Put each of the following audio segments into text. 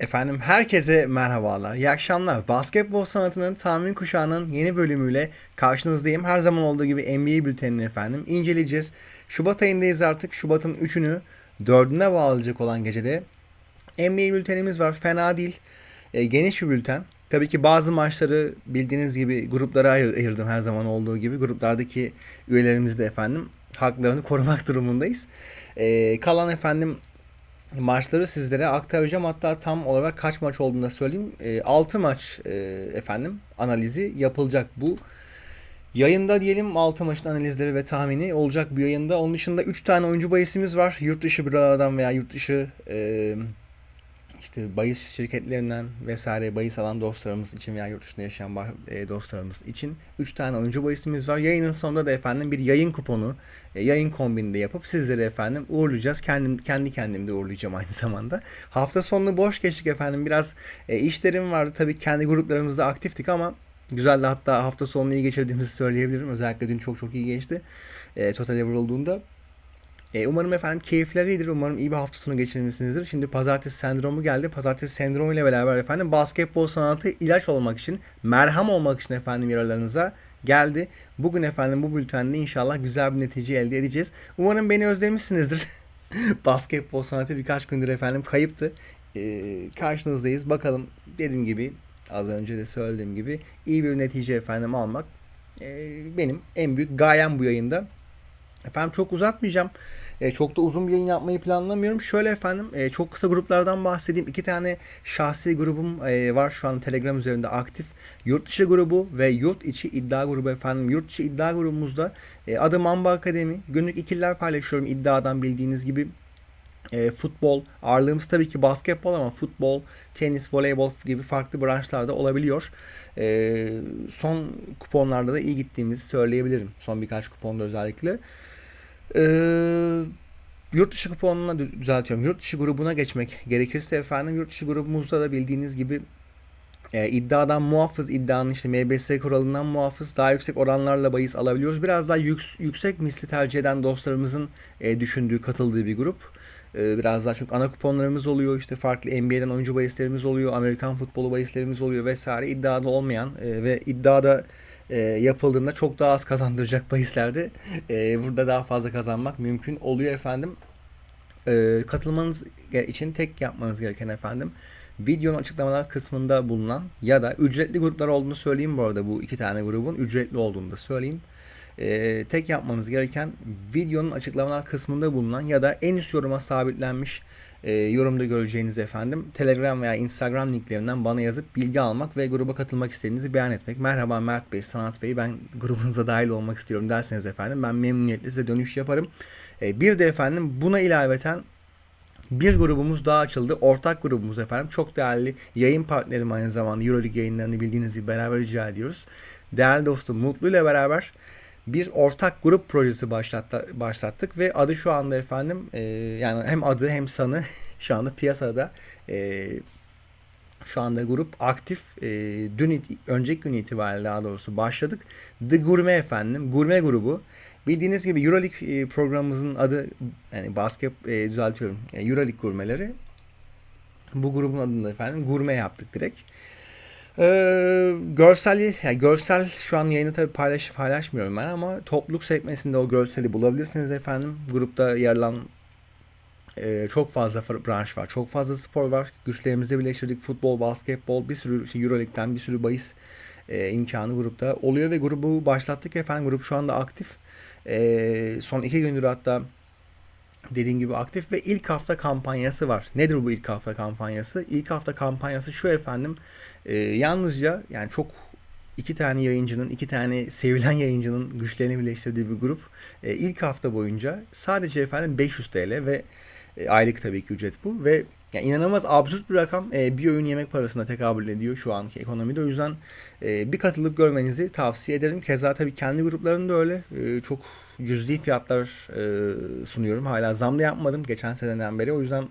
Efendim herkese merhabalar, iyi akşamlar. Basketbol sanatının tahmin kuşağının yeni bölümüyle karşınızdayım. Her zaman olduğu gibi NBA bültenini efendim inceleyeceğiz. Şubat ayındayız artık. Şubat'ın 3'ünü 4'üne bağlayacak olan gecede NBA bültenimiz var. Fena değil. E, geniş bir bülten. Tabii ki bazı maçları bildiğiniz gibi gruplara ayır- ayırdım her zaman olduğu gibi. Gruplardaki üyelerimiz de efendim haklarını korumak durumundayız. E, kalan efendim maçları sizlere aktaracağım. Hatta tam olarak kaç maç olduğunu da söyleyeyim. E, 6 maç e, efendim analizi yapılacak bu yayında diyelim 6 maçın analizleri ve tahmini olacak bu yayında. Onun dışında 3 tane oyuncu bahisimiz var. Yurt dışı bürolardan veya yurt dışı e, işte bahis şirketlerinden vesaire bahis alan dostlarımız için veya yurt dışında yaşayan e, dostlarımız için 3 tane oyuncu bahisimiz var. Yayının sonunda da efendim bir yayın kuponu, e, yayın kombini de yapıp sizleri efendim uğurlayacağız. Kendim, kendi kendim de uğurlayacağım aynı zamanda. Hafta sonunu boş geçtik efendim. Biraz e, işlerim vardı. Tabii kendi gruplarımızda aktiftik ama güzeldi. Hatta hafta sonunu iyi geçirdiğimizi söyleyebilirim. Özellikle dün çok çok iyi geçti. E, totale vurulduğunda. E, umarım efendim keyifleridir. Umarım iyi bir hafta sonu geçirmişsinizdir. Şimdi pazartesi sendromu geldi. Pazartesi sendromu ile beraber efendim basketbol sanatı ilaç olmak için, merham olmak için efendim yaralarınıza geldi. Bugün efendim bu bültende inşallah güzel bir netice elde edeceğiz. Umarım beni özlemişsinizdir. basketbol sanatı birkaç gündür efendim kayıptı. E, karşınızdayız. Bakalım dediğim gibi az önce de söylediğim gibi iyi bir netice efendim almak e, benim en büyük gayem bu yayında. Efendim çok uzatmayacağım. E, çok da uzun bir yayın yapmayı planlamıyorum. Şöyle efendim e, çok kısa gruplardan bahsedeyim. İki tane şahsi grubum e, var şu an Telegram üzerinde aktif. Yurt dışı grubu ve yurt içi iddia grubu efendim. Yurt içi iddia grubumuzda e, adı Mamba Akademi. Günlük ikililer paylaşıyorum iddiadan bildiğiniz gibi. E, futbol, ağırlığımız tabii ki basketbol ama futbol, tenis, voleybol gibi farklı branşlarda olabiliyor. E, son kuponlarda da iyi gittiğimizi söyleyebilirim. Son birkaç kuponda özellikle. E, yurt dışı kuponuna dü- düzeltiyorum. Yurt dışı grubuna geçmek gerekirse efendim yurt dışı grubumuzda da bildiğiniz gibi e, iddiadan muhafız iddianın işte MBS kuralından muhafız daha yüksek oranlarla bahis alabiliyoruz. Biraz daha yüks- yüksek misli tercih eden dostlarımızın e, düşündüğü katıldığı bir grup. E, biraz daha çünkü ana kuponlarımız oluyor işte farklı NBA'den oyuncu bahislerimiz oluyor. Amerikan futbolu bahislerimiz oluyor vesaire iddiada olmayan e, ve iddiada e, yapıldığında çok daha az kazandıracak bahislerde e, burada daha fazla kazanmak mümkün oluyor efendim. E, katılmanız için tek yapmanız gereken efendim videonun açıklamalar kısmında bulunan ya da ücretli gruplar olduğunu söyleyeyim bu arada bu iki tane grubun ücretli olduğunu da söyleyeyim. E, tek yapmanız gereken videonun açıklamalar kısmında bulunan ya da en üst yoruma sabitlenmiş e, yorumda göreceğiniz efendim Telegram veya Instagram linklerinden bana yazıp bilgi almak ve gruba katılmak istediğinizi beyan etmek. Merhaba Mert Bey, Sanat Bey ben grubunuza dahil olmak istiyorum derseniz efendim ben memnuniyetle size dönüş yaparım. E, bir de efendim buna ilaveten bir grubumuz daha açıldı. Ortak grubumuz efendim. Çok değerli yayın partnerim aynı zamanda. Euroleague yayınlarını bildiğiniz gibi beraber icra ediyoruz. Değerli dostum Mutlu ile beraber bir ortak grup projesi başlattı, başlattık ve adı şu anda efendim e, yani hem adı hem sanı şu anda piyasada e, şu anda grup aktif. E, dün önceki gün itibariyle daha doğrusu başladık. The Gurme efendim. Gurme grubu. Bildiğiniz gibi Euroleague e, programımızın adı yani basket e, düzeltiyorum. Yani Euroleague gurmeleri. Bu grubun adını efendim gurme yaptık direkt. Ee, görseli, yani görsel şu an yayını tabii paylaş, paylaşmıyorum ben ama topluluk sekmesinde o görseli bulabilirsiniz efendim. Grupta yer alan e, çok fazla branş var. Çok fazla spor var. Güçlerimizi birleştirdik. Futbol, basketbol, bir sürü işte Euroleague'den bir sürü bahis e, imkanı grupta oluyor ve grubu başlattık efendim. Grup şu anda aktif. E, son iki gündür hatta dediğim gibi aktif ve ilk hafta kampanyası var. Nedir bu ilk hafta kampanyası? İlk hafta kampanyası şu efendim. E, yalnızca yani çok iki tane yayıncının, iki tane sevilen yayıncının güçlerini birleştirdiği bir grup. E, ilk hafta boyunca sadece efendim 500 TL ve e, aylık tabii ki ücret bu ve yani inanılmaz absürt bir rakam e, bir öğün yemek parasına tekabül ediyor şu anki ekonomide. O yüzden e, bir katılıp görmenizi tavsiye ederim. Keza tabii kendi gruplarında öyle e, çok cüzi fiyatlar e, sunuyorum. Hala zam yapmadım geçen seneden beri. O yüzden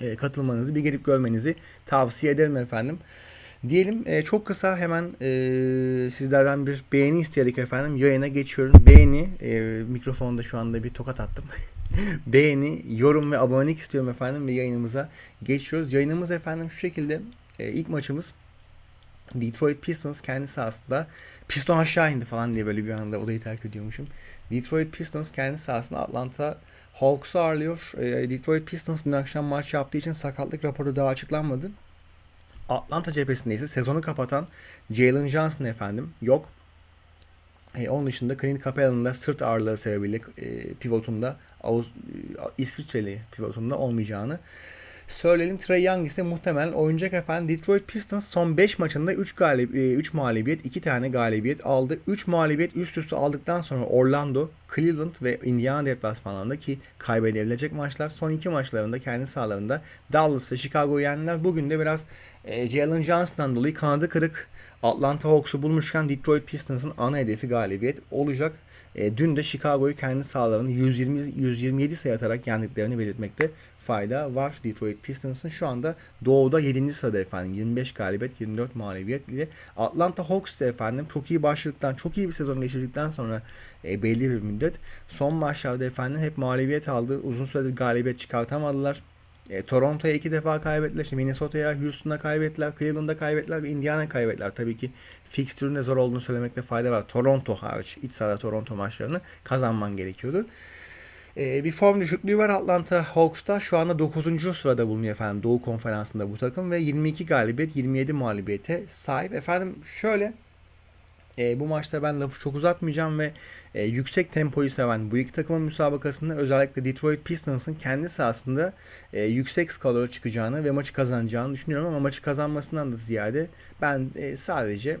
e, katılmanızı bir gelip görmenizi tavsiye ederim efendim. Diyelim e, çok kısa hemen e, sizlerden bir beğeni isteyerek efendim yayına geçiyorum. Beğeni e, mikrofonda şu anda bir tokat attım. beğeni, yorum ve abonelik istiyorum efendim ve yayınımıza geçiyoruz. Yayınımız efendim şu şekilde. E, ilk maçımız Detroit Pistons kendi sahasında piston aşağı indi falan diye böyle bir anda odayı terk ediyormuşum. Detroit Pistons kendi sahasında Atlanta Hawks'u ağırlıyor. E, Detroit Pistons dün akşam maç yaptığı için sakatlık raporu daha açıklanmadı. Atlanta cephesinde ise sezonu kapatan Jalen Johnson efendim yok. E, onun dışında Clint Capella'nın da sırt ağrıları sebebiyle e, pivotunda Avuz, e, İsviçreli pivotunda olmayacağını söyleyelim. Trey Young ise muhtemelen oynayacak efendim. Detroit Pistons son 5 maçında 3 galib 3 mağlubiyet, 2 tane galibiyet aldı. 3 mağlubiyet üst üste aldıktan sonra Orlando, Cleveland ve Indiana deplasmanlarında ki kaybedebilecek maçlar. Son 2 maçlarında kendi sahalarında Dallas ve Chicago yendiler. Bugün de biraz e, Jalen Johnson'dan dolayı kanadı kırık Atlanta Hawks'u bulmuşken Detroit Pistons'ın ana hedefi galibiyet olacak. E, dün de Chicago'yu kendi sahalarını 120 127 sayı atarak yendiklerini belirtmekte fayda var. Detroit Pistons'ın şu anda doğuda 7. sırada efendim. 25 galibiyet, 24 mağlubiyet ile Atlanta Hawks de efendim çok iyi başladıktan, çok iyi bir sezon geçirdikten sonra e, belli bir müddet son maçlarda efendim hep mağlubiyet aldı. Uzun süredir galibiyet çıkartamadılar. E, Toronto'ya iki defa kaybettiler. İşte Minnesota'ya, Houston'a kaybettiler. Cleveland'a kaybettiler ve Indiana'ya kaybettiler. Tabii ki fikstürün de zor olduğunu söylemekte fayda var. Toronto hariç iç sahada Toronto maçlarını kazanman gerekiyordu. E, bir form düşüklüğü var Atlanta Hawks'ta. Şu anda 9. sırada bulunuyor efendim Doğu Konferansı'nda bu takım ve 22 galibiyet 27 mağlubiyete sahip. Efendim şöyle e, bu maçta ben lafı çok uzatmayacağım ve e, yüksek tempoyu seven bu iki takımın müsabakasında özellikle Detroit Pistons'ın kendi sahasında e, yüksek skorlara çıkacağını ve maçı kazanacağını düşünüyorum ama maçı kazanmasından da ziyade ben e, sadece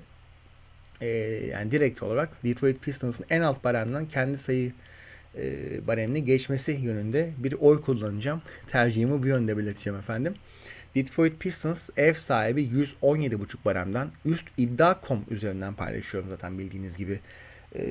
e, yani direkt olarak Detroit Pistons'ın en alt baremden kendi sayı e, baremini geçmesi yönünde bir oy kullanacağım. Tercihimi bu yönde belirteceğim efendim. Detroit Pistons ev sahibi 117.5 baremden üst iddia.com üzerinden paylaşıyorum zaten bildiğiniz gibi e,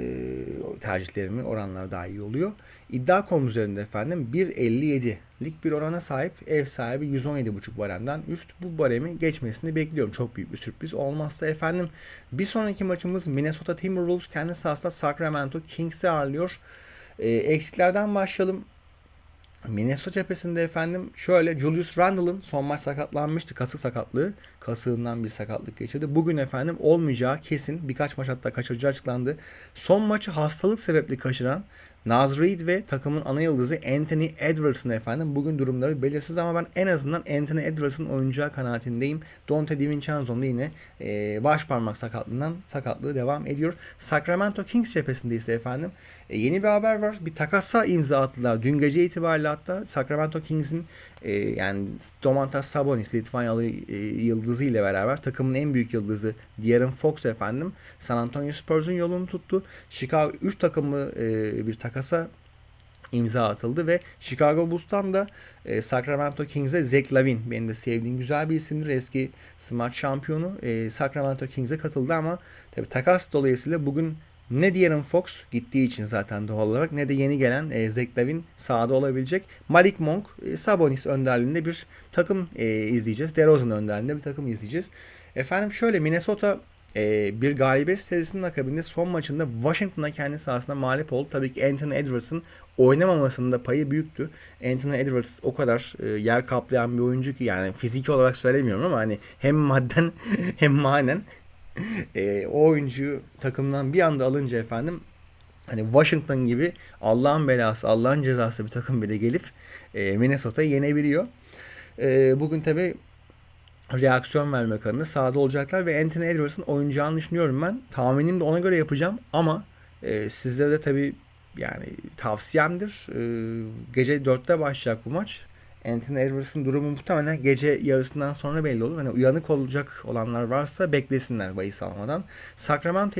tercihlerimi oranlar daha iyi oluyor. İddia.com üzerinde efendim 1.57'lik bir orana sahip ev sahibi 117.5 baremden üst bu baremi geçmesini bekliyorum. Çok büyük bir sürpriz olmazsa efendim bir sonraki maçımız Minnesota Timberwolves kendi sahasında Sacramento Kings'i ağırlıyor. E, eksiklerden başlayalım. Minnesota cephesinde efendim şöyle Julius Randle'ın son maç sakatlanmıştı. Kasık sakatlığı. Kasığından bir sakatlık geçirdi. Bugün efendim olmayacağı kesin. Birkaç maç hatta kaçıracağı açıklandı. Son maçı hastalık sebepli kaçıran Naz Reid ve takımın ana yıldızı Anthony Edwards'ın efendim bugün durumları belirsiz ama ben en azından Anthony Edwards'ın oyuncağı kanaatindeyim. Dante DiVincenzo'nun da yine e, baş parmak sakatlığından sakatlığı devam ediyor. Sacramento Kings cephesinde ise efendim e, yeni bir haber var. Bir takasa imza attılar. Dün gece itibariyle hatta Sacramento Kings'in e, yani Domantas Sabonis Litvanyalı e, yıldızı ile beraber takımın en büyük yıldızı De'Aaron Fox efendim San Antonio Spurs'un yolunu tuttu. Chicago 3 takımı e, bir takasa imza atıldı ve Chicago Bulls'tan da e, Sacramento Kings'e Zach Lavin benim de sevdiğim güzel bir isimdir. Eski Smart şampiyonu e, Sacramento Kings'e katıldı ama tabi takas dolayısıyla bugün ne De'Aaron Fox gittiği için zaten doğal olarak ne de yeni gelen e, Zach Lavin sahada olabilecek. Malik Monk, e, Sabonis önderliğinde bir takım e, izleyeceğiz. DeRozan önderliğinde bir takım izleyeceğiz. Efendim şöyle Minnesota e, bir galibiyet serisinin akabinde son maçında Washington'a kendi sahasında mağlup oldu. Tabii ki Anthony Edwards'ın oynamamasında payı büyüktü. Anthony Edwards o kadar e, yer kaplayan bir oyuncu ki yani fiziki olarak söylemiyorum ama hani hem madden hem manen e, o oyuncuyu takımdan bir anda alınca efendim hani Washington gibi Allah'ın belası, Allah'ın cezası bir takım bile gelip e, Minnesota'yı yenebiliyor. E, bugün tabi reaksiyon vermek adına sahada olacaklar ve Anthony Edwards'ın oynayacağını düşünüyorum ben. Tahminim de ona göre yapacağım ama e, sizlere de tabi yani tavsiyemdir. E, gece 4'te başlayacak bu maç. Anthony Edwards'ın durumu muhtemelen gece yarısından sonra belli olur. Hani uyanık olacak olanlar varsa beklesinler bahis almadan. Sacramento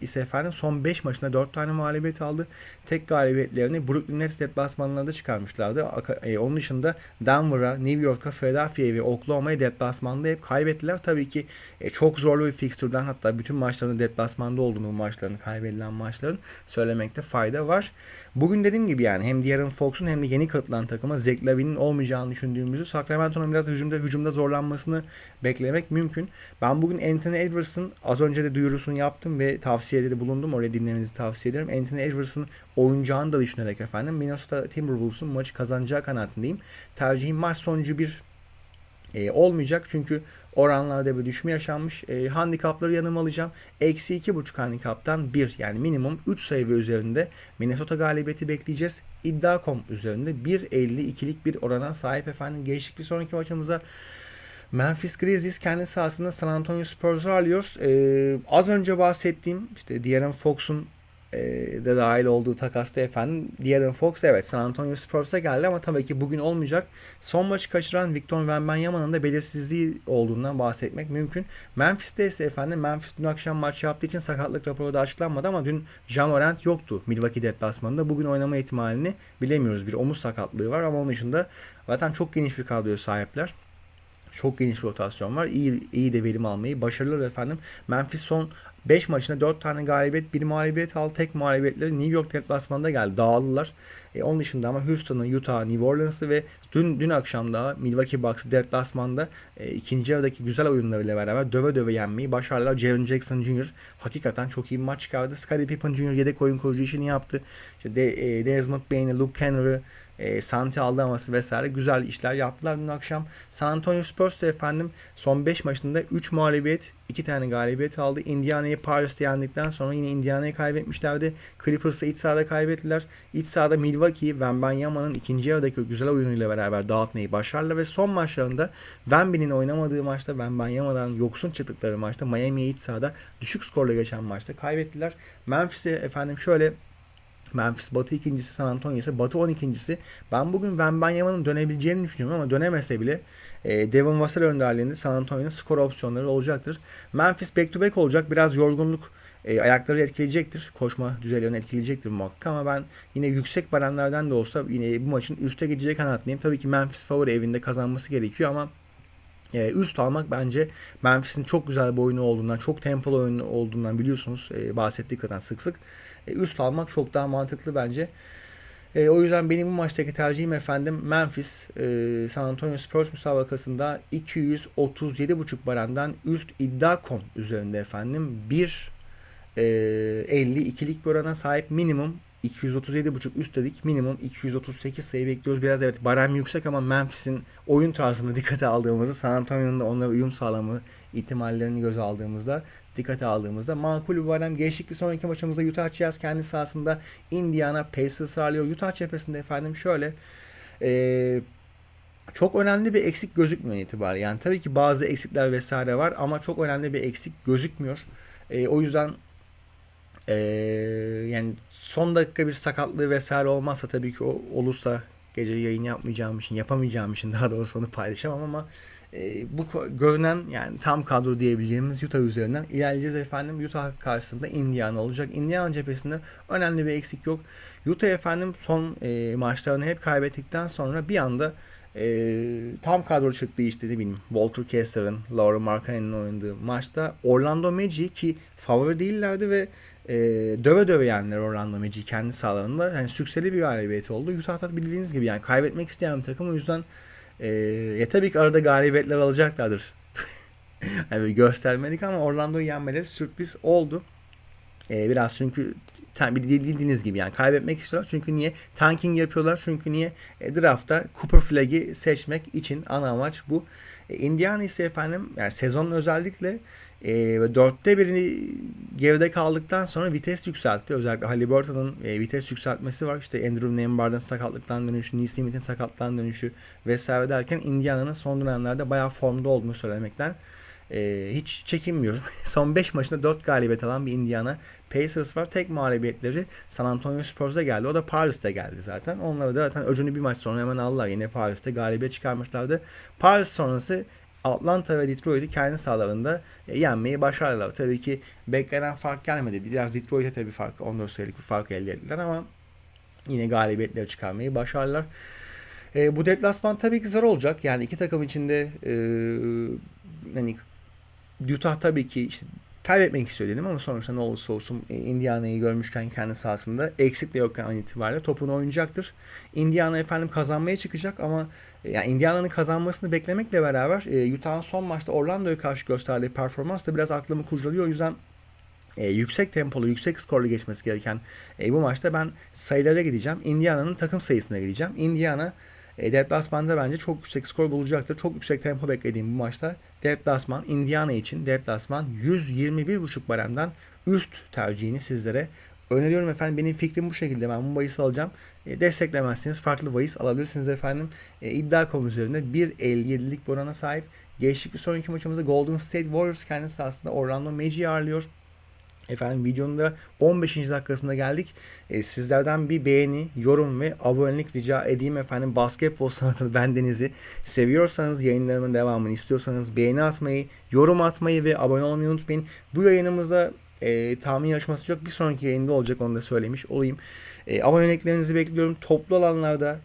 ise, efendim son 5 maçında 4 tane mağlubiyet aldı. Tek galibiyetlerini Brooklyn Nets deplasmanlarında çıkarmışlardı. E, onun dışında Denver'a, New York'a, Philadelphia'ya ve Oklahoma'ya deplasmanda hep kaybettiler. Tabii ki e, çok zorlu bir fikstürden hatta bütün maçların deplasmanda olduğunu bu maçların kaybedilen maçların söylemekte fayda var. Bugün dediğim gibi yani hem De'Aaron Fox'un hem de yeni katılan takıma Zach Lavin'in olmayacağı olmayacağını düşündüğümüzü Sacramento'nun biraz hücumda hücumda zorlanmasını beklemek mümkün. Ben bugün Anthony Edwards'ın az önce de duyurusunu yaptım ve tavsiyede de bulundum. Oraya dinlemenizi tavsiye ederim. Anthony Edwards'ın oyuncağını da düşünerek efendim Minnesota Timberwolves'un maçı kazanacağı kanaatindeyim. Tercihim maç sonucu bir e, olmayacak çünkü oranlarda bir düşme yaşanmış. E, handikapları yanıma alacağım. Eksi iki buçuk handikaptan bir yani minimum 3 sayı ve üzerinde Minnesota galibiyeti bekleyeceğiz. İddia.com üzerinde 1.52'lik bir orana sahip efendim. Geçtik bir sonraki maçımıza. Memphis Grizzlies kendi sahasında San Antonio Spurs'u alıyor. Ee, az önce bahsettiğim işte De'Aaron Fox'un e, de dahil olduğu takasta efendim De'Aaron Fox evet San Antonio Spurs'a geldi ama tabii ki bugün olmayacak. Son maçı kaçıran Victor Wembanyama'nın da belirsizliği olduğundan bahsetmek mümkün. Memphis'te ise efendim Memphis dün akşam maç yaptığı için sakatlık raporu da açıklanmadı ama dün Ja Morant yoktu Milwaukee deplasmanında. Bugün oynama ihtimalini bilemiyoruz. Bir omuz sakatlığı var ama onun dışında zaten çok geniş bir kadroya sahipler. Çok geniş rotasyon var. İyi, iyi de verim almayı başarılı efendim. Memphis son 5 maçında 4 tane galibiyet, 1 mağlubiyet aldı. Tek mağlubiyetleri New York deplasmanında geldi. Dağıldılar. E, onun dışında ama Houston'ı, Utah, New Orleans'ı ve dün dün akşam da Milwaukee Bucks'ı deplasmanda e, ikinci yarıdaki güzel oyunlarıyla beraber döve döve yenmeyi başardılar. Jaren Jackson Jr. hakikaten çok iyi bir maç çıkardı. Scottie Pippen Jr. yedek oyun kurucu işini yaptı. İşte De, e, Desmond Bain'i, Luke Kennard'ı, e, Santi Aldaması vesaire güzel işler yaptılar dün akşam. San Antonio Spurs efendim son 5 maçında 3 mağlubiyet 2 tane galibiyet aldı. Indiana'yı Paris'te yendikten sonra yine Indiana'yı kaybetmişlerdi. Clippers'ı iç sahada kaybettiler. İç sahada Milwaukee'yi Wembanyama'nın ikinci yarıdaki güzel oyunuyla beraber dağıtmayı başardılar ve son maçlarında Wemby'nin oynamadığı maçta Wembanyama'dan yoksun çıktıkları maçta Miami'ye iç sahada düşük skorla geçen maçta kaybettiler. Memphis'e efendim şöyle Memphis Batı ikincisi, San Antonio ise Batı 12.si. Ben bugün Wembanyama'nın dönebileceğini düşünüyorum ama dönemese bile e, Devin Vassell önderliğinde San Antonio'nun skor opsiyonları olacaktır. Memphis back to back olacak. Biraz yorgunluk e, ayakları etkileyecektir. Koşma düzeylerini etkileyecektir muhakkak ama ben yine yüksek baremlerden de olsa yine bu maçın üste gidecek kanaatindeyim. Tabii ki Memphis favori evinde kazanması gerekiyor ama e, üst almak bence Memphis'in çok güzel bir oyunu olduğundan, çok tempolu oyunu olduğundan biliyorsunuz e, bahsettik zaten sık sık. E, üst almak çok daha mantıklı bence. E, o yüzden benim bu maçtaki tercihim efendim Memphis e, San Antonio Spurs müsabakasında 237.5 baremden üst iddia.com üzerinde efendim bir e, 52'lik bir orana sahip minimum 237.5 üst dedik. Minimum 238 sayı bekliyoruz. Biraz evet barem yüksek ama Memphis'in oyun tarzını dikkate aldığımızda San Antonio'nun da onlara uyum sağlamı ihtimallerini göze aldığımızda dikkate aldığımızda makul bir barem. Geçtik bir sonraki maçımızda Utah Jazz kendi sahasında Indiana Pacers ağırlıyor. Utah cephesinde efendim şöyle eee çok önemli bir eksik gözükmüyor itibariyle. Yani tabii ki bazı eksikler vesaire var ama çok önemli bir eksik gözükmüyor. E, o yüzden ee, yani son dakika bir sakatlığı vesaire olmazsa tabii ki o olursa gece yayın yapmayacağım için yapamayacağım için daha doğrusu onu paylaşamam ama e, bu görünen yani tam kadro diyebileceğimiz Utah üzerinden ilerleyeceğiz efendim. Utah karşısında Indiana olacak. Indiana cephesinde önemli bir eksik yok. Utah efendim son e, maçlarını hep kaybettikten sonra bir anda e, tam kadro çıktı işte ne bileyim Walter Kessler'ın, Laura Markkanen'in oynadığı maçta Orlando Magic ki favori değillerdi ve e, döve döve yendiler Orlando Magic kendi sahalarında. Yani sükseli bir galibiyet oldu. Utah'ta bildiğiniz gibi yani kaybetmek isteyen bir takım o yüzden e, ya tabii ki arada galibiyetler alacaklardır. yani göstermedik ama Orlando'yu yenmeleri sürpriz oldu. Ee, biraz çünkü bildiğiniz gibi yani kaybetmek istiyorlar. Çünkü niye? Tanking yapıyorlar. Çünkü niye? E, draftta Cooper Flag'i seçmek için ana amaç bu. E, Indiana ise efendim yani sezonun özellikle e, dörtte birini geride kaldıktan sonra vites yükseltti. Özellikle Halliburton'un e, vites yükseltmesi var. İşte Andrew Nembhard'ın sakatlıktan dönüşü, Neesmith'in sakatlıktan dönüşü vesaire derken Indiana'nın son dönemlerde bayağı formda olduğunu söylemekten e, hiç çekinmiyorum. Son 5 maçında 4 galibiyet alan bir Indiana Pacers var. Tek mağlubiyetleri San Antonio Spurs'a geldi. O da Paris'te geldi zaten. Onları da zaten öcünü bir maç sonra hemen aldılar. Yine Paris'te galibiyet çıkarmışlardı. Paris sonrası Atlanta ve Detroit'i kendi sahalarında e, yenmeyi başardılar. Tabii ki beklenen fark gelmedi. Biraz Detroit'e tabii fark 14 sayılık bir fark elde ettiler ama yine galibiyetleri çıkarmayı başardılar. E, bu deplasman tabii ki zor olacak. Yani iki takım içinde e, hani Utah tabii ki işte kaybetmek istiyor ama sonuçta ne olursa olsun e, Indiana'yı görmüşken kendi sahasında eksik de yokken an itibariyle topunu oynayacaktır. Indiana efendim kazanmaya çıkacak ama e, yani Indiana'nın kazanmasını beklemekle beraber e, Utah'ın son maçta Orlando'ya karşı gösterdiği performans da biraz aklımı kurcalıyor. O yüzden e, yüksek tempolu, yüksek skorlu geçmesi gereken e, bu maçta ben sayılara gideceğim. Indiana'nın takım sayısına gideceğim. Indiana e, deplasmanda bence çok yüksek skor bulacaktır. Çok yüksek tempo beklediğim bu maçta deplasman Indiana için deplasman 121.5 baremden üst tercihini sizlere öneriyorum efendim. Benim fikrim bu şekilde. Ben bu bahis alacağım. E, desteklemezseniz farklı bahis alabilirsiniz efendim. E, iddia.com üzerinde 1.57'lik bir orana sahip. Geçtik bir sonraki maçımızda Golden State Warriors kendisi aslında Orlando Magic'i ağırlıyor. Efendim videonun da 15. dakikasında geldik. E, sizlerden bir beğeni, yorum ve abonelik rica edeyim efendim. Basketbol sanatını bendenizi seviyorsanız yayınlarımın devamını istiyorsanız beğeni atmayı, yorum atmayı ve abone olmayı unutmayın. Bu yayınımızda e, tahmin yarışması yok. Bir sonraki yayında olacak onu da söylemiş olayım. E, aboneliklerinizi bekliyorum. Toplu alanlarda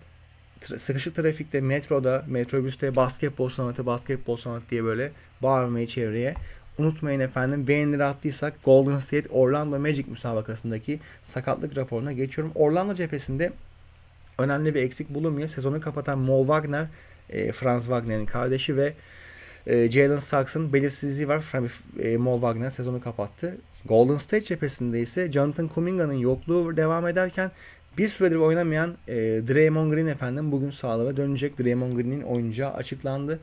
sıkışık trafikte, metroda, metrobüste basketbol sanatı, basketbol sanatı diye böyle bağırmayı çevreye Unutmayın efendim beğenileri attıysak Golden State Orlando Magic müsabakasındaki sakatlık raporuna geçiyorum. Orlando cephesinde önemli bir eksik bulunmuyor. Sezonu kapatan Mo Wagner, e, Franz Wagner'in kardeşi ve e, Jalen Saks'ın belirsizliği var. E, Mo Wagner sezonu kapattı. Golden State cephesinde ise Jonathan Kuminga'nın yokluğu devam ederken bir süredir oynamayan e, Draymond Green efendim bugün sağlığa dönecek. Draymond Green'in oyuncağı açıklandı.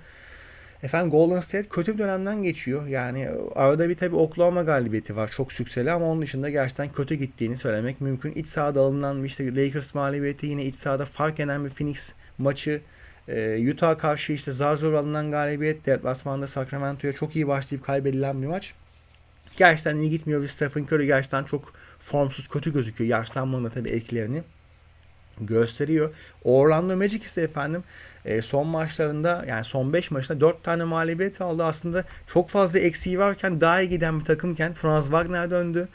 Efendim Golden State kötü bir dönemden geçiyor. Yani arada bir tabi Oklahoma galibiyeti var. Çok sükseli ama onun dışında gerçekten kötü gittiğini söylemek mümkün. İç sahada alınan işte Lakers mağlubiyeti yine iç sahada fark yenen bir Phoenix maçı. Ee, Utah karşı işte zar zor alınan galibiyet. Deplasmanda Sacramento'ya çok iyi başlayıp kaybedilen bir maç. Gerçekten iyi gitmiyor ve Stephen Curry gerçekten çok formsuz kötü gözüküyor. Yaşlanmanın da tabii etkilerini gösteriyor. Orlando Magic ise efendim e, son maçlarında yani son 5 maçta 4 tane mağlubiyet aldı. Aslında çok fazla eksiği varken daha iyi giden bir takımken Franz Wagner döndü.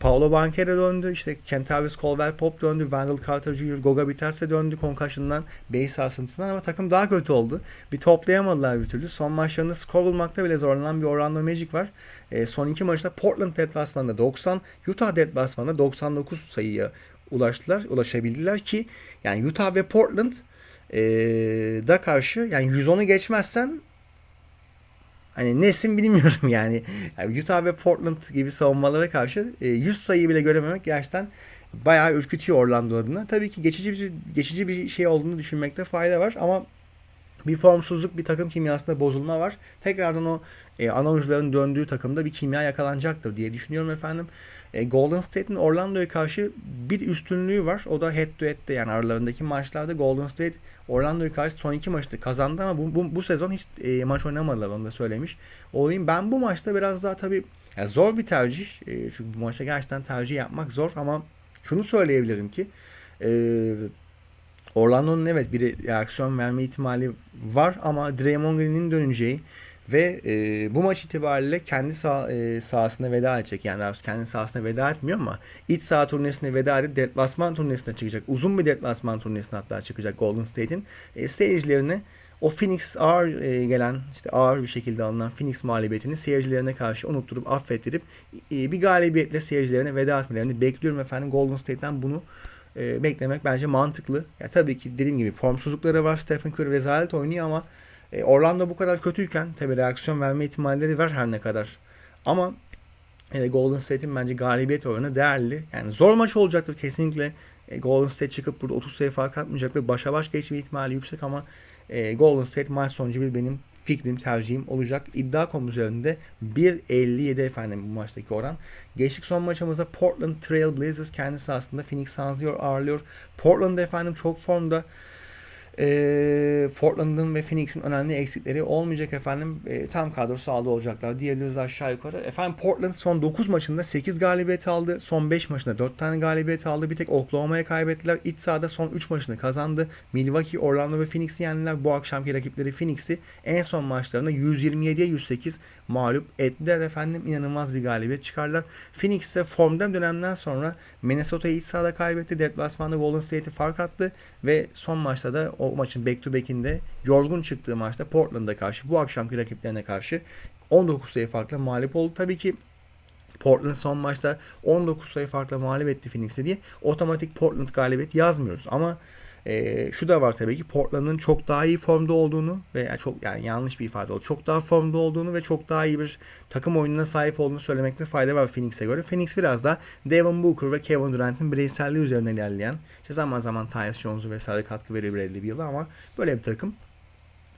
Paulo Banquero döndü. işte Kentavious Caldwell Pop döndü. Wendell Carter Jr. Goga Bitadze döndü concussion'dan, base sarsıntısından ama takım daha kötü oldu. Bir toplayamadılar bir türlü. Son maçlarında skor bulmakta bile zorlanan bir Orlando Magic var. E, son iki maçta Portland deplasmanında 90, Utah deplasmanında 99 sayıya ulaştılar, ulaşabildiler ki yani Utah ve Portland e, da karşı yani 110'u geçmezsen hani nesin bilmiyorum yani. yani Utah ve Portland gibi savunmalara karşı e, 100 sayı bile görememek gerçekten bayağı ürkütüyor Orlando adına. Tabii ki geçici bir geçici bir şey olduğunu düşünmekte fayda var ama bir formsuzluk, bir takım kimyasında bozulma var. Tekrardan o e, ana oyuncuların döndüğü takımda bir kimya yakalanacaktır diye düşünüyorum efendim. E, Golden State'in Orlando'ya karşı bir üstünlüğü var. O da head to head'de yani aralarındaki maçlarda Golden State Orlando'ya karşı son iki maçta kazandı ama bu, bu, bu sezon hiç e, maç oynamadılar onu da söylemiş. Olayım ben bu maçta biraz daha tabii yani zor bir tercih. E, çünkü bu maçta gerçekten tercih yapmak zor ama şunu söyleyebilirim ki eee Orlando'nun evet bir reaksiyon verme ihtimali var ama Draymond Green'in döneceği ve e, bu maç itibariyle kendi sah e, sahasına veda edecek. Yani daha kendi sahasına veda etmiyor ama iç saha turnesine veda edip deplasman turnesine çıkacak. Uzun bir deplasman turnesine hatta çıkacak Golden State'in. E, seyircilerine o Phoenix ağır e, gelen işte ağır bir şekilde alınan Phoenix mağlubiyetini seyircilerine karşı unutturup affettirip e, bir galibiyetle seyircilerine veda etmelerini bekliyorum efendim. Golden State'ten bunu e, beklemek bence mantıklı. Ya tabii ki dediğim gibi formsuzlukları var. Stephen Curry rezalet oynuyor ama e, Orlando bu kadar kötüyken tabii reaksiyon verme ihtimalleri var her ne kadar. Ama e, Golden State'in bence galibiyet oranı değerli. Yani zor maç olacaktır kesinlikle. E, Golden State çıkıp burada 30 sayı fark atmayacaktır. Başa baş geçme ihtimali yüksek ama e, Golden State maç sonucu bir benim fikrim, tercihim olacak. İddia.com üzerinde 1.57 efendim bu maçtaki oran. Geçtik son maçımıza Portland Trail Blazers kendisi aslında Phoenix Suns'ı ağırlıyor. Portland efendim çok formda e, Portland'ın ve Phoenix'in önemli eksikleri olmayacak efendim. E, tam kadro sağlığı olacaklar diyebiliriz aşağı yukarı. Efendim Portland son 9 maçında 8 galibiyet aldı. Son 5 maçında 4 tane galibiyet aldı. Bir tek Oklahoma'ya kaybettiler. İç sahada son 3 maçını kazandı. Milwaukee, Orlando ve Phoenix'i yendiler. Bu akşamki rakipleri Phoenix'i en son maçlarında 127'ye 108 mağlup ettiler efendim. İnanılmaz bir galibiyet çıkarlar. Phoenix ise formdan dönemden sonra Minnesota'yı iç sahada kaybetti. Deplasmanda Golden State'i fark attı ve son maçta da o maçın back to back'inde yorgun çıktığı maçta Portland'a karşı bu akşamki rakiplerine karşı 19 sayı farkla mağlup oldu. Tabii ki Portland son maçta 19 sayı farkla mağlup etti Phoenix'i diye otomatik Portland galibiyet yazmıyoruz. Ama e, şu da var tabii ki Portland'ın çok daha iyi formda olduğunu ve çok yani yanlış bir ifade oldu. Çok daha formda olduğunu ve çok daha iyi bir takım oyununa sahip olduğunu söylemekte fayda var Phoenix'e göre. Phoenix biraz da Devin Booker ve Kevin Durant'in bireyselliği üzerine ilerleyen işte zaman zaman Tyus Jones'u vesaire katkı veriyor Bradley Beal'a ama böyle bir takım.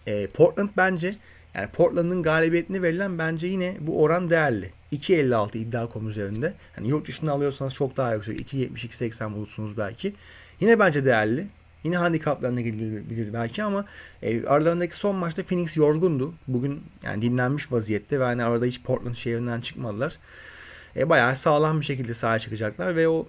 E, Portland bence yani Portland'ın galibiyetine verilen bence yine bu oran değerli. 2.56 iddia.com üzerinde. Hani yurt dışında alıyorsanız çok daha yüksek. 2.70-2.80 bulursunuz belki. Yine bence değerli. Yine handikaplarına gidilebilir belki ama e, aralarındaki son maçta Phoenix yorgundu. Bugün yani dinlenmiş vaziyette ve hani arada hiç Portland şehrinden çıkmadılar. E, bayağı sağlam bir şekilde sahaya çıkacaklar ve o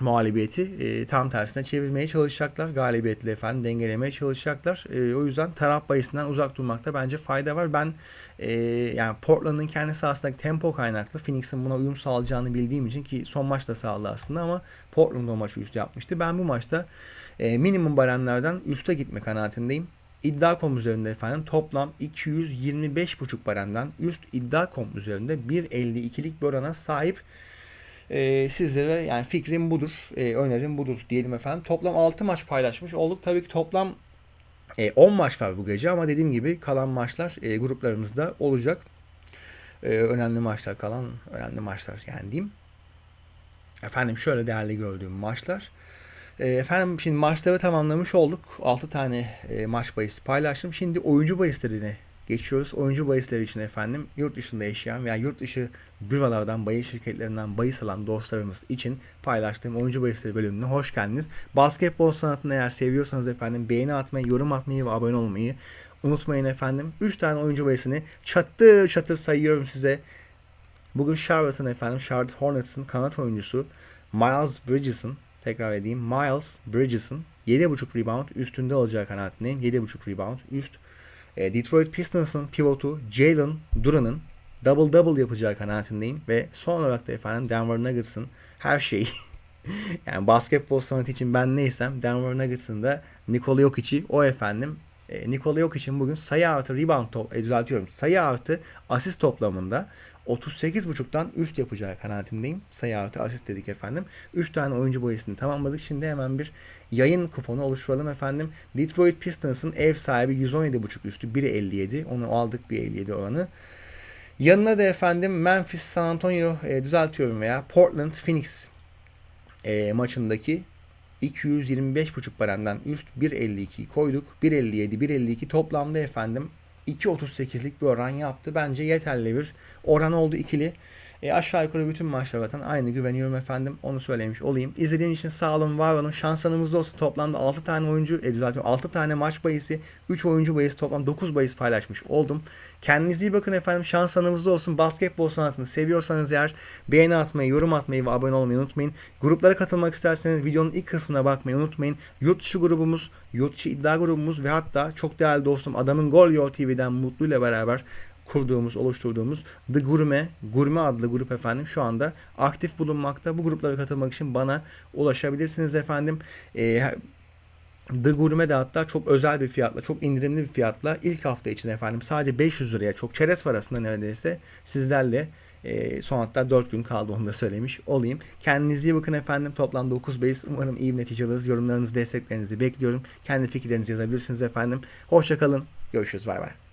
mağlubiyeti e, tam tersine çevirmeye çalışacaklar. Galibiyetle efendim dengelemeye çalışacaklar. E, o yüzden taraf bayisinden uzak durmakta bence fayda var. Ben e, yani Portland'ın kendi sahasındaki tempo kaynaklı Phoenix'in buna uyum sağlayacağını bildiğim için ki son maçta sağladı aslında ama Portland o maçı üstü yapmıştı. Ben bu maçta e, minimum barenlerden üste gitme kanaatindeyim. İddia.com üzerinde efendim toplam 225.5 barenden üst İddia.com üzerinde 1.52'lik bir orana sahip e, sizlere yani fikrim budur, e, önerim budur diyelim efendim. Toplam 6 maç paylaşmış olduk. Tabii ki toplam e, 10 maç var bu gece ama dediğim gibi kalan maçlar e, gruplarımızda olacak. E, önemli maçlar kalan önemli maçlar yani diyeyim. Efendim şöyle değerli gördüğüm maçlar. E, efendim şimdi maçları tamamlamış olduk. 6 tane e, maç bahisi paylaştım. Şimdi oyuncu bahislerine geçiyoruz. Oyuncu bahisleri için efendim yurt dışında yaşayan veya yurt dışı bürolardan, bahis şirketlerinden bahis alan dostlarımız için paylaştığım oyuncu bahisleri bölümüne hoş geldiniz. Basketbol sanatını eğer seviyorsanız efendim beğeni atmayı, yorum atmayı ve abone olmayı unutmayın efendim. 3 tane oyuncu bahisini çatır çatır sayıyorum size. Bugün Charlotte'ın efendim, Charlotte Hornets'ın kanat oyuncusu Miles Bridges'ın tekrar edeyim. Miles Bridges'ın 7.5 rebound üstünde olacağı kanaatindeyim. 7.5 rebound üst. E, Detroit Pistons'ın pivotu Jalen Duran'ın double double yapacağı kanaatindeyim. Ve son olarak da efendim Denver Nuggets'ın her şeyi yani basketbol sanatı için ben neysem Denver Nuggets'ın da Nikola Jokic'i o efendim e, Nikola Jokic'in bugün sayı artı rebound top, e, düzeltiyorum sayı artı asist toplamında 38.5'tan üst yapacağı kanaatindeyim. Sayı artı asist dedik efendim. 3 tane oyuncu boyasını tamamladık. Şimdi hemen bir yayın kuponu oluşturalım efendim. Detroit Pistons'ın ev sahibi 117.5 üstü 1.57. Onu aldık 1.57 oranı. Yanına da efendim Memphis San Antonio e, düzeltiyorum veya Portland Phoenix e, maçındaki 225.5 barenden üst 1.52 koyduk. 1.57 1.52 toplamda efendim 2.38'lik bir oran yaptı. Bence yeterli bir oran oldu ikili. E aşağı yukarı bütün maçlar zaten aynı güveniyorum efendim. Onu söylemiş olayım. İzlediğiniz için sağ olun var olun. Şans anımızda olsun. Toplamda 6 tane oyuncu, e, zaten 6 tane maç bayisi, 3 oyuncu bayisi toplam 9 bayis paylaşmış oldum. Kendinize iyi bakın efendim. Şans anımızda olsun. Basketbol sanatını seviyorsanız eğer beğeni atmayı, yorum atmayı ve abone olmayı unutmayın. Gruplara katılmak isterseniz videonun ilk kısmına bakmayı unutmayın. Yurt dışı grubumuz, yurt dışı iddia grubumuz ve hatta çok değerli dostum Adamın Gol Yol TV'den Mutlu ile beraber kurduğumuz, oluşturduğumuz The Gurme, Gurme adlı grup efendim şu anda aktif bulunmakta. Bu gruplara katılmak için bana ulaşabilirsiniz efendim. Ee, The Gurme de hatta çok özel bir fiyatla, çok indirimli bir fiyatla ilk hafta için efendim sadece 500 liraya çok çerez parasında neredeyse sizlerle e, son hatta 4 gün kaldı onu da söylemiş olayım. Kendinize iyi bakın efendim. Toplam 9 base. Umarım iyi bir netice alırız. Yorumlarınızı, desteklerinizi bekliyorum. Kendi fikirlerinizi yazabilirsiniz efendim. Hoşçakalın. Görüşürüz. Bay bay.